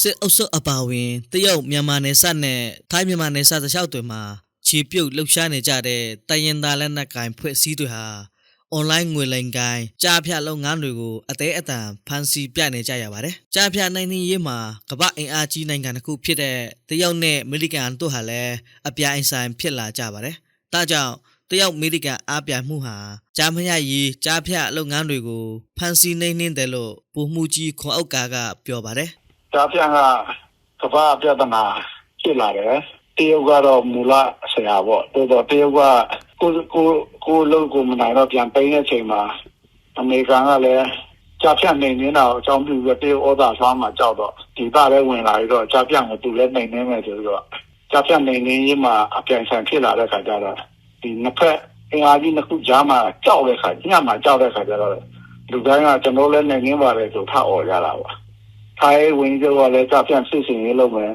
စစ်အုပ်စုအပါအဝင်တရုတ်မြန်မာနယ်စပ်နဲ့ထိုင်းမြန်မာနယ်စပ်တစ်လျှောက်တွေမှာခြေပြုတ်လှုပ်ရှားနေကြတဲ့တိုင်းရင်းသားလက်နက်ကိုင်ဖွဲ့စည်းတွေဟာအွန်လိုင်းငွေလိမ်ကိုင်ကြားဖြတ်လုပ်ငန်းတွေကိုအသေးအတန်ဖန်ဆီးပြနေကြရပါတယ်။ကြားဖြတ်နိုင်နေရေးမှာကမ္ဘာအင်အားကြီးနိုင်ငံတစ်ခုဖြစ်တဲ့တရုတ်နဲ့အမေရိကန်တို့ဟာလည်းအပြိုင်ဆိုင်ဖြစ်လာကြပါတယ်။ဒါကြောင့်တရုတ်အမေရိကန်အားပြိုင်မှုဟာကြားမရရေးကြားဖြတ်လုပ်ငန်းတွေကိုဖန်ဆီးနေနေတယ်လို့ပုံမှုကြီးခွန်အောက်ကာကပြောပါတယ် ဒါပြန်ကကမ္ဘာပြဿနာဖြစ်လာတယ်တရုတ်ကတော့မူလဆရာပေါ့တော်တော်တရုတ်ကကိုကိုကိုလုံးကိုမနိုင်တော့ပြန်ပိန်းတဲ့ချိန်မှာအမေရိကန်ကလည်းကြာပြတ်နေနေတာကိုအကြောင်းပြုပြီးတရုတ်ဩဇာဆွမ်းမှာကြောက်တော့ဒီပါလည်းဝင်လာပြီးတော့ကြာပြတ်ကိုသူလည်းနေနေမယ်ဆိုပြီးတော့ကြာပြတ်နေနေရေးမှာအပြိုင်ဆိုင်ဖြစ်လာတဲ့ခါကျတော့ဒီနှစ်ဖက်အင်အားကြီးနှစ်ခုကြားမှာကြောက်တဲ့ခါညမှာကြောက်တဲ့ခါကျတော့လူတိုင်းကကျွန်တော်လည်းနေနေပါတယ်ဆိုထအော်ကြတာပါ ထိုင်းဝင်ကြတော့လည်းကြပြန်စစ်စင်ရေးလုပ်မယ်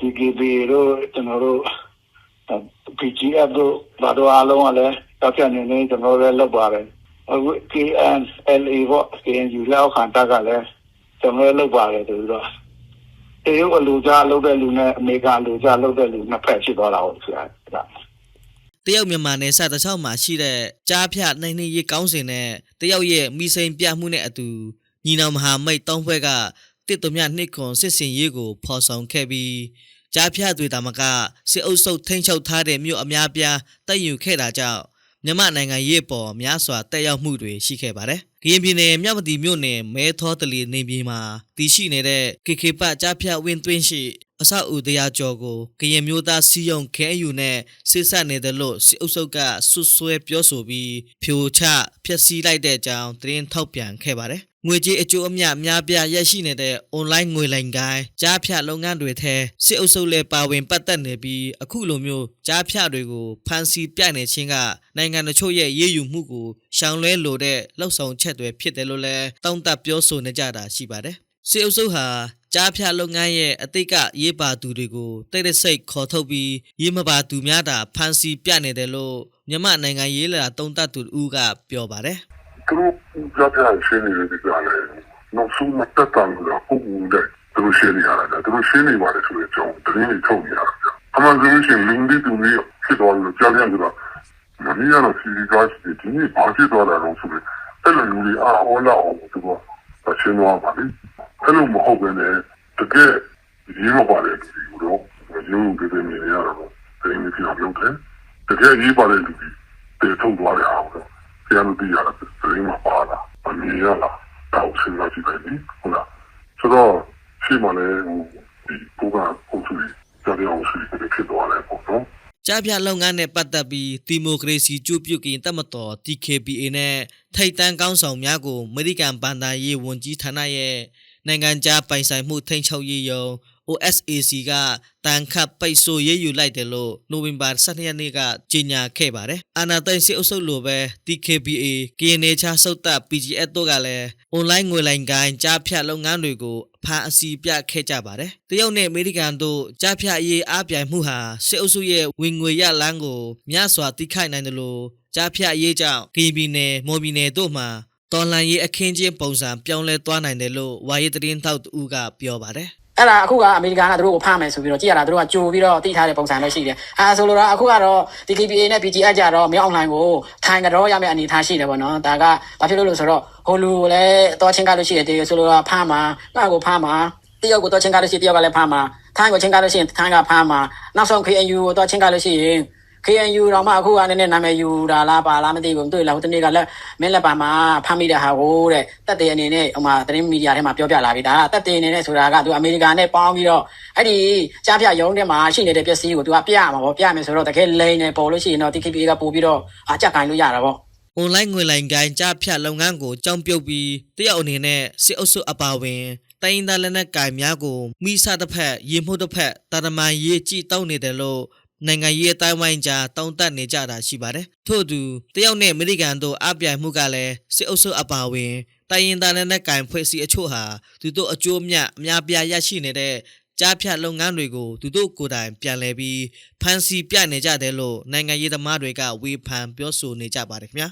DKB တို့ကျွန်တော်တို့ PGF တို့ဘာတို့အားလုံးကလည်းကြပြန်နေနေကျွန်တော်လည်းလုပ်ပါတယ်အခု KNLA ပေါ့ KNU လောက်ခံတက်ကလည်းကျွန်တော်လည်းလုပ်ပါတယ်ဆိုပြီးတော့တရုတ်အလူကြားလုပ်တဲ့လူနဲ့အမေရိကန်အလူကြားလုပ်တဲ့လူနှစ်ဖက်ဖြစ်သွားတာဟုတ်ဆရာဒါတရုတ်မြန်မာနယ်စပ်တစ်လျှောက်မှာရှိတဲ့ကြားဖြတ်နိုင်နေရေးကောင်းစဉ်နဲ့တရုတ်ရဲ့မိစိန်ပြမှုနဲ့အတူညီနောင်မဟာမိတ်တောင်းဖွဲ့က တစ်သွမြနှစ်ခွန်စစ်စင်ရေးကိုဖော်ဆောင်ခဲ့ပြီးကြားဖြတ်တွေတာမကစစ်အုပ်စုထိန်းချုပ်ထားတဲ့မြို့အများပြားတိုက်ယူခဲ့တာကြောင့်မြန်မာနိုင်ငံရေးပေါ်များစွာတက်ရောက်မှုတွေရှိခဲ့ပါတယ်။ကရင်ပြည်နယ်မြဝတီမြို့နယ်မဲထောတလီနေပြည်မှာတည်ရှိနေတဲ့ KK ပတ်ကြားဖြတ်ဝင်းသွင်းရှိ အဆောက်အဦတရားကျော်ကိုကရင်မျိုးသားစီယုံခဲအယူနဲ့စစ်ဆက်နေတယ်လို့စစ်အုပ်စုကဆွဆွဲပြောဆိုပြီးဖြိုချဖျက်ဆီးလိုက်တဲ့အကြောင်းသတင်းထုတ်ပြန်ခဲ့ပါတယ်။ငွေကြေးအကျိုးအမြတ်အများပြားရရှိနေတဲ့ online ငွေလိမ်ကိုင်းကြားဖြတ်လုပ်ငန်းတွေထဲစစ်အုပ်စုလည်းပါဝင်ပတ်သက်နေပြီးအခုလိုမျိုးကြားဖြတ်တွေကိုဖန်ဆီးပြနေခြင်းကနိုင်ငံတချို့ရဲ့ရည်ယူမှုကိုရှောင်လွဲလိုတဲ့လှုပ်ဆောင်ချက်တွေဖြစ်တယ်လို့လည်းတောင်းတပြောဆိုနေကြတာရှိပါတယ်။စစ်အုပ်စုဟာ ကြားဖြတ်လုပ်ငန်းရဲ့အတိတ်ကရေးပါသူတွေကိုတိတ်တဆိတ်ခေါ်ထုတ်ပြီးရေးမပါသူများတာဖန်ဆီးပြနေတယ်လို့မြန်မာနိုင်ငံရေးလာတုံးတတ်သူဦးကပြောပါတယ်သူတို့ကြားပြရှင်းနေတဲ့ဒီကလည်းနောက်ဆုံးမတက်တန်လို့ပုံမှုတဲ့သူတို့ရှင်းနေရတာသူတို့ရှင်းနေပါတယ်ဆိုတဲ့အကြောင်းသတင်းတွေထုတ်နေရတာအမှန်ဆိုလို့ရှိရင်လူတွေတူတွေဖြစ်သွားလို့ကြားပြန်ကြတာမင်းရတော့စီစီကားစီဒီနေ့ဘာဖြစ်သွားတာလဲဆိုတော့အဲ့လိုလူတွေအားဟောလာအောင်သူကရှင်းသွားပါလိမ့် အဲ့လိုမဟုတ်ဘဲနဲ့တကယ်ဒီလိုပါလေဒီလိုတော့ရုံးတွေနေရတာတော့တင်းနေပြအောင်လုပ်တယ်တကယ်ရေးပါလေလူတွေတေထုတ်သွားတယ်အောင်တော့ဆရာတို့ပြရတာပြင်မှာပါလာအမြင်ရလာတော့စဉ်းစားကြည့်တယ်ဟုတ်လားဆိုတော့ရှိမှလည်းဟိုဒီကိုကအုပ်စုကြားရအောင်ရှိတယ်ဖြစ်သွားတယ်ပေါ့နော်ကြားဖြတ်လုပ်ငန်းနဲ့ပတ်သက်ပြီးဒီမိုကရေစီကြိုးပြုတ်ကင်တတ်မတော် TKPA နဲ့ထိတ်တန်းကောင်းဆောင်များကိုအမေရိကန်ဗန်ဒါရေးဝန်ကြီးဌာနရဲ့ နိုင်ငံခြားပိုင်ဆိုင်မှုထိန်းချုပ်ရေးယုံ OSAC ကတန်ခတ်ပိတ်ဆို့ရေးယူလိုက်တယ်လို့နိုဝင်ဘာ12ရက်နေ့ကကြေညာခဲ့ပါတယ်။အာနာသိန်းစစ်အုပ်စုလိုပဲ TKPA KNA ချစုတ်တပ် PGF တို့ကလည်း online ငွေလိုင်းကိုင်းကြားဖြတ်လုပ်ငန်းတွေကိုအဖန်အစီပြခဲ့ကြပါတယ်။တရုတ်နဲ့အမေရိကန်တို့ကြားဖြတ်ရေးအားပြိုင်မှုဟာစစ်အုပ်စုရဲ့ဝင်ငွေရလန်းကိုမြစွာတိခိုက်နိုင်တယ်လို့ကြားဖြတ်ရေးကြောင့်ကရင်ပြည်နယ်မော်ပြည်နယ်တို့မှာ တော်လန်ရေးအခင်းချင်းပုံစံပြောင်းလဲသွားနိုင်တယ်လို့ဝါရေးသတင်းထောက်တူကပြောပါတယ်အဲ့ဒါအခုကအမေရိကန်ကသူတို့ကိုဖမ်းမယ်ဆိုပြီးတော့ကြည့်ရတာသူတို့ကကြိုပြီးတော့တိထားတဲ့ပုံစံပဲရှိတယ်။အဲဆိုလိုတာအခုကတော့ DKPA နဲ့ BGF ကြတော့မြောက်အွန်လိုင်းကိုထိုင်ကြောရမယ့်အနေအထားရှိတယ်ပေါ့နော်။ဒါကဘာဖြစ်လို့လဲဆိုတော့ဟိုလူကိုလည်းတော့ချင်းကားလို့ရှိတယ်တေဆိုလိုတာဖမ်းမှာငါ့ကိုဖမ်းမှာတယောက်ကိုတော့ချင်းကားလို့ရှိရင်တယောက်ကလည်းဖမ်းမှာထိုင်းကိုချင်းကားလို့ရှိရင်ထိုင်းကဖမ်းမှာနောက်ဆုံး KNU ကိုတော့ချင်းကားလို့ရှိရင် KNU တော့မှအခုကနည်းနည်းနာမည်ယူတာလားပါလားမသိဘူးတွေ့လားဟိုတနေ့ကလည်းမင်းလက်ပါမှာဖမ်းမိတဲ့ဟာကိုတဲ့တက်တဲ့အနေနဲ့ဟိုမှာသတင်းမီဒီယာထဲမှာပြောပြလာပြီဒါကတက်တဲ့အနေနဲ့ဆိုတာကသူအမေရိကန်နဲ့ပေါင်းပြီးတော့အဲ့ဒီကြားပြရုံးထဲမှာရှိနေတဲ့ပစ္စည်းကိုသူကပြရမှာပေါ့ပြမယ်ဆိုတော့တကယ်လိန်နေပေါ်လို့ရှိရင်တော့ TKP ကပို့ပြီးတော့အကြက်ကိုင်လို့ရတာပေါ့။ online ငွေလိုင်းကိုင်းကြားဖြတ်လုပ်ငန်းကိုကြောင်းပြုတ်ပြီးတရုတ်အနေနဲ့စစ်အုပ်စုအပါအဝင်တိုင်းရင်းသားလက်နက်ကိုင်များကိုမိဆတစ်ဖက်ရေမှုတစ်ဖက်တာတမန်ရေးကြည့်တောင်းနေတယ်လို့ နိုင်ငံရေးအတိုင်းဝိုင်းကြားတောင်းတနေကြတာရှိပါတယ်။ထို့သူတရုတ်နဲ့အမေရိကန်တို့အပြိုင်မှုကလည်းစစ်အုပ်စုအပါအဝင်တိုင်းရင်းသားလက်နက်ကိုင်ဖွဲ့စည်းအချို့ဟာသူတို့အကျိုးမြတ်အများပြားရရှိနေတဲ့ကြားဖြတ်လုပ်ငန်းတွေကိုသူတို့ကိုယ်တိုင်ပြန်လည်ပြီးဖန်ဆီးပြနေကြတယ်လို့နိုင်ငံရေးသမားတွေကဝေဖန်ပြောဆိုနေကြပါတယ်ခင်ဗျာ